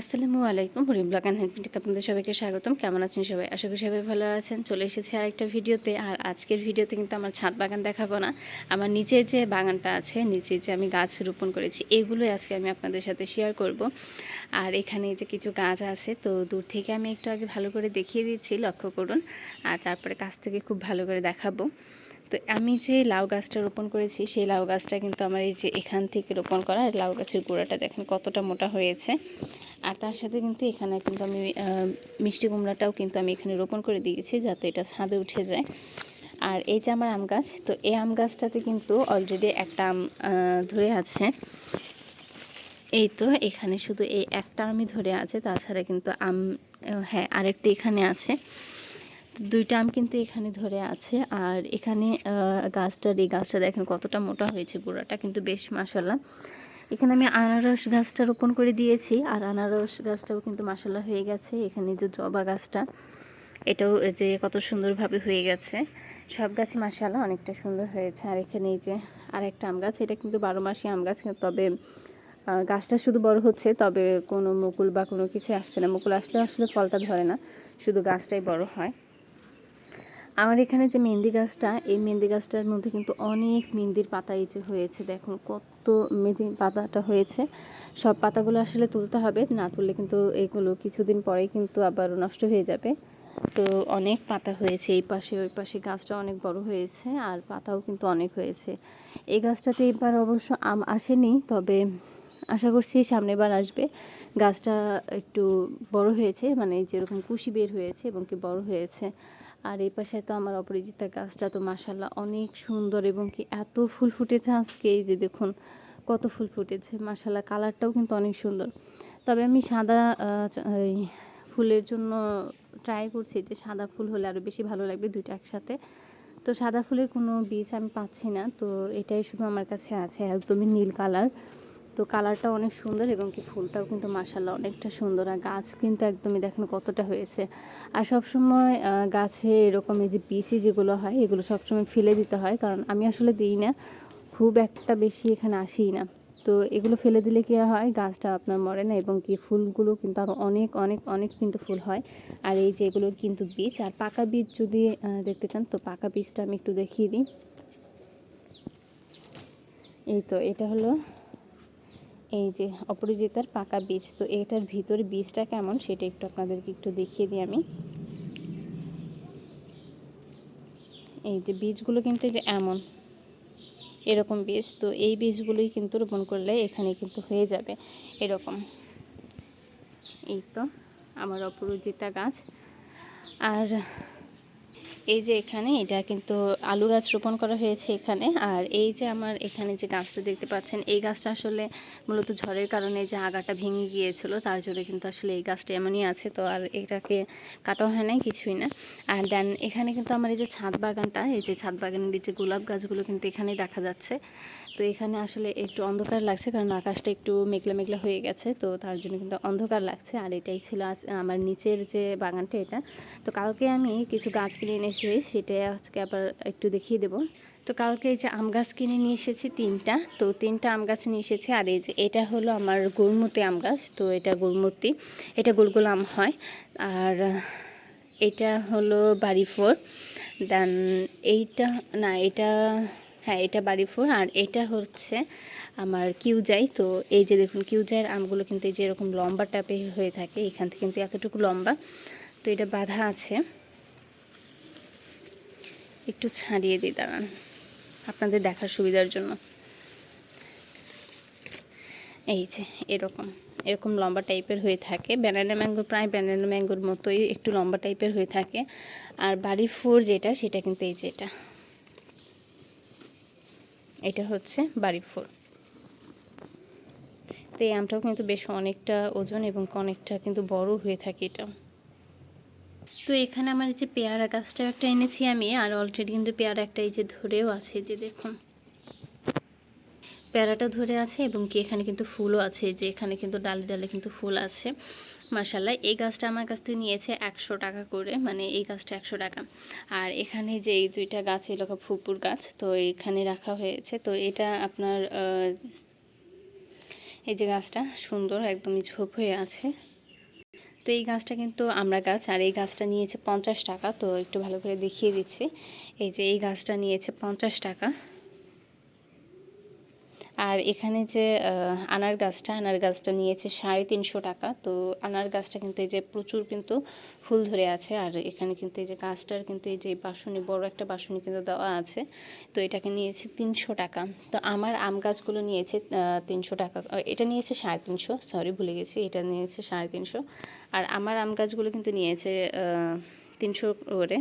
আসসালামু আলাইকুম হরিম blog and আপনাদের সবাইকে স্বাগতম। কেমন আছেন সবাই? আশা করি সবাই ভালো আছেন। চলে এসেছি আরেকটা ভিডিওতে আর আজকের ভিডিওতে কিন্তু আমার ছাদ বাগান দেখাবো না। আমার নিচের যে বাগানটা আছে নিচে যে আমি গাছ রোপণ করেছি, এগুলোই আজকে আমি আপনাদের সাথে শেয়ার করব। আর এখানে যে কিছু গাছ আছে, তো দূর থেকে আমি একটু আগে ভালো করে দেখিয়ে দিচ্ছি, লক্ষ্য করুন। আর তারপরে কাছ থেকে খুব ভালো করে দেখাবো। তো আমি যে লাউ গাছটা রোপণ করেছি, সেই লাউ গাছটা কিন্তু আমার এই যে এখান থেকে রোপণ করা লাউ গাছের গোড়াটা দেখেন কতটা মোটা হয়েছে। আর তার সাথে কিন্তু এখানে কিন্তু আমি মিষ্টি কুমড়াটাও কিন্তু আমি এখানে রোপণ করে দিয়েছি যাতে এটা ছাদে উঠে যায়। আর এই যে আমার আম গাছ, তো এই আম গাছটাতে কিন্তু অলরেডি একটা আম ধরে আছে। এই তো এখানে শুধু এই একটা আমি ধরে আছে, তাছাড়া কিন্তু আম হ্যাঁ আরেকটা এখানে আছে। দুইটা আম কিন্তু এখানে ধরে আছে। আর এখানে গাছটার এই গাছটা দেখেন কতটা মোটা হয়েছে গোড়াটা কিন্তু বেশ মাসাল্লাহ এখানে আমি আনারস গাছটা রোপণ করে দিয়েছি, আর আনারস গাছটাও কিন্তু মাসাল্লা হয়ে গেছে। এখানে যে জবা গাছটা, এটাও যে কত সুন্দরভাবে হয়ে গেছে। সব গাছই মাসাল্লাহ অনেকটা সুন্দর হয়েছে। আর এখানে এই যে আর একটা আম গাছ, এটা কিন্তু বারো মাসি আম গাছ, তবে গাছটা শুধু বড় হচ্ছে, তবে কোনো মুকুল বা কোনো কিছু আসছে না। মুকুল আসলে আসলে ফলটা ধরে না, শুধু গাছটাই বড় হয়। আমার এখানে যে মেহেন্দি গাছটা, এই মেহেন্দি গাছটার মধ্যে কিন্তু অনেক মেহেন্দির পাতা এই যে হয়েছে, দেখুন কত মেহেন্দি পাতাটা হয়েছে। সব পাতাগুলো আসলে তুলতে হবে, না তুললে কিন্তু এগুলো কিছুদিন পরেই কিন্তু আবার নষ্ট হয়ে যাবে। তো অনেক পাতা হয়েছে এই পাশে, ওই পাশে গাছটা অনেক বড় হয়েছে আর পাতাও কিন্তু অনেক হয়েছে। এই গাছটাতে এবার অবশ্য আম আসেনি, তবে আশা করছি সামনের বার আসবে। গাছটা একটু বড় হয়েছে মানে যেরকম কুশি বের হয়েছে এবং কি বড় হয়েছে। আর এই পাশে তো আমার অপরাজিতা গাছটা তো মাসাল্লাহ অনেক সুন্দর এবং কি এত ফুল ফুটেছে আজকে। এই যে দেখুন, কত ফুল ফুটেছে। মাসাল্লাহ কালারটাও কিন্তু অনেক সুন্দর। তবে আমি সাদা ফুলের জন্য ট্রাই করছি যে সাদা ফুল হলে আরও বেশি ভালো লাগবে দুইটা একসাথে। তো সাদা ফুলের কোনো বীজ আমি পাচ্ছি না। তো এটাই শুধু আমার কাছে আছে, একদমই নীল কালার। তো কালারটা অনেক সুন্দর এবং কি ফুলটাও কিন্তু মাসাল্লাহ অনেকটা সুন্দর। আর গাছ কিন্তু একদমই দেখেন কতটা হয়েছে। আর সবসময় গাছে এরকম এই যে বিচি যেগুলো হয়, এগুলো সবসময় ফেলে দিতে হয়। কারণ আমি আসলে দিই না, খুব একটা বেশি এখানে আসিই না। তো এগুলো ফেলে দিলে কি হয়, গাছটা আপনার মরে না এবং কি ফুলগুলো কিন্তু আরও অনেক অনেক অনেক কিন্তু ফুল হয়। আর এই যে এগুলো কিন্তু বীজ, আর পাকা বীজ যদি দেখতে চান, তো পাকা বীজটা আমি একটু দেখিয়ে দিই। এই তো এটা হলো এই যে অপরাজিতার পাকা বীজ, তো এটার ভিতরে বীজটা কেমন সেটা একটু আপনাদেরকে একটু দেখিয়ে দিই আমি। এই যে বীজগুলো কিন্তু যে এমন, এরকম বীজ, তো এই বীজগুলোই কিন্তু রোপণ করলে এখানে কিন্তু হয়ে যাবে এরকম। এই তো আমার অপরাজিতা গাছ। আর এই যে এখানে এটা কিন্তু আলু গাছ রোপণ করা হয়েছে এখানে। আর এই যে আমার এখানে যে গাছটা দেখতে পাচ্ছেন, এই গাছটা আসলে মূলত ঝড়ের কারণে যে আগাটা ভেঙে গিয়েছিল, তার জন্য কিন্তু আসলে এই গাছটা এমনই আছে। তো আর এটাকে কাটা হয় নাই, কিছুই না। আর দেন এখানে কিন্তু আমার এই যে ছাদ বাগানটা, এই যে ছাদ বাগানের যে গোলাপ গাছগুলো কিন্তু এখানেই দেখা যাচ্ছে। তো এখানে আসলে একটু অন্ধকার লাগছে কারণ আকাশটা একটু মেঘলা মেঘলা হয়ে গেছে, তো তার জন্য কিন্তু অন্ধকার লাগছে। আর এটাই ছিল আমার নিচের যে বাগানটা এটা। তো কালকে আমি কিছু গাছ কিনে এনেছি সেটা আজকে আবার একটু দেখিয়ে দেবো। তো কালকে এই যে আম গাছ কিনে নিয়ে এসেছি তিনটা, তো তিনটা আম গাছ নিয়ে এসেছি। আর এই যে এটা হলো আমার গুড়মতি আম গাছ, তো এটা গুড়মতি এটা গোল গোল আম হয়। আর এটা হলো বাড়ি ফোর, দেন এইটা, না, এটা হ্যাঁ এটা বাড়ি ফোর আর এটা হচ্ছে আমার কিউজাই। তো এই যে দেখুন, কিউজাইয়ের আমগুলো কিন্তু এই যে এরকম লম্বা টাপে হয়ে থাকে, এখান থেকে কিন্তু এতটুকু লম্বা। তো এটা বাঁধা আছে। একটু ছাড়িয়ে দিই, দাঁড়ান। আপনাদের দেখার সুবিধার জন্য। এই যে এরকম এরকম লম্বা টাইপের হয়ে থাকে। ব্যানানা ম্যাঙ্গো, প্রায় ব্যানানা ম্যাঙ্গোর মতোই একটু লম্বা টাইপের হয়ে থাকে। আর বাড়ি ফোর যেটা, সেটা কিন্তু এই যেটা এটা হচ্ছে বাড়ি ফুল। তো এই আমটাও কিন্তু বেশ অনেকটা ওজন এবং অনেকটা কিন্তু বড় হয়ে থাকে এটা। তো এখানে আমার যে পেয়ারা গাছটা একটা এনেছি আমি, আর অলরেডি কিন্তু পেয়ারা একটা এই যে ধরেও আছে, যে দেখুন। পেয়ারাটা ধরে আছে এবং কি এখানে কিন্তু ফুলও আছে যে এখানে কিন্তু ডালে ডালে কিন্তু ফুল আছে। মাসাল্লাহ এই গাছটা আমার কাছ থেকে নিয়েছে একশো টাকা করে মানে এই গাছটা একশো টাকা। আর এখানে যে এই দুইটা গাছ এলাকা ফুপুর গাছ, তো এখানে রাখা হয়েছে। তো এটা আপনার এই যে গাছটা সুন্দর, একদমই ঝোপ হয়ে আছে। তো এই গাছটা কিন্তু আমরা গাছ, আর এই গাছটা নিয়েছে পঞ্চাশ টাকা, তো একটু ভালো করে দেখিয়ে দিচ্ছি। এই যে এই গাছটা নিয়েছে পঞ্চাশ টাকা। আর এখানে যে আনার গাছটা আনার গাছটা নিয়েছে সাড়ে তিনশো টাকা। তো আনার গাছটা কিন্তু এই যে প্রচুর কিন্তু ফুল ধরে আছে আর এখানে কিন্তু এই যে গাছটার কিন্তু এই যে বাসনি, বড় একটা বাসনি কিন্তু দেওয়া আছে। তো এটাকে নিয়েছে তিনশো টাকা। তো আমার আম গাছগুলো নিয়েছে তিনশো টাকা। এটা নিয়েছে সাড়ে তিনশো সরি ভুলে গেছি, এটা নিয়েছে সাড়ে তিনশো। আর আমার আম গাছগুলো কিন্তু নিয়েছে তিনশো করে।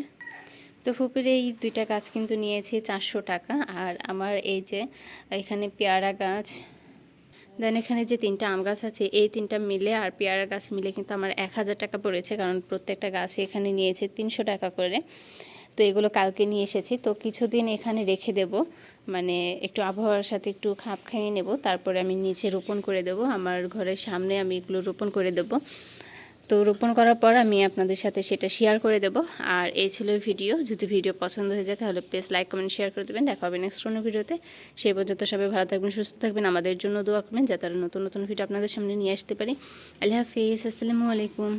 তো ফুপির এই দুইটা গাছ কিন্তু নিয়েছি চারশো টাকা। আর আমার এই যে এখানে পেয়ারা গাছ, দেন এখানে যে তিনটা আম গাছ আছে, এই তিনটা মিলে আর পেয়ারা গাছ মিলে কিন্তু আমার এক হাজার টাকা পড়েছে, কারণ প্রত্যেকটা গাছ এখানে নিয়েছে তিনশো টাকা করে। তো এগুলো কালকে নিয়ে এসেছি। তো কিছুদিন এখানে রেখে দেব মানে একটু আবহাওয়ার সাথে একটু খাপ খাইয়ে নেব, তারপরে আমি নিচে রোপণ করে দেব। আমার ঘরের সামনে আমি এগুলো রোপণ করে দেব। তো রোপণ করার পর আমি আপনাদের সাথে সেটা শেয়ার করে দেব। আর এই ছিল ভিডিও। যদি ভিডিও পছন্দ হয়ে যায় তাহলে প্লিজ লাইক কমেন্ট শেয়ার করে দেবেন। দেখা হবে নেক্সট কোনো ভিডিওতে। সেই পর্যন্ত সবাই ভালো থাকবেন, সুস্থ থাকবেন। আমাদের জন্য দোয়া করবেন যাতে নতুন নতুন ভিডিও আপনাদের সামনে নিয়ে আসতে পারি। আল্লাহ হাফিজ। আসসালামু আলাইকুম।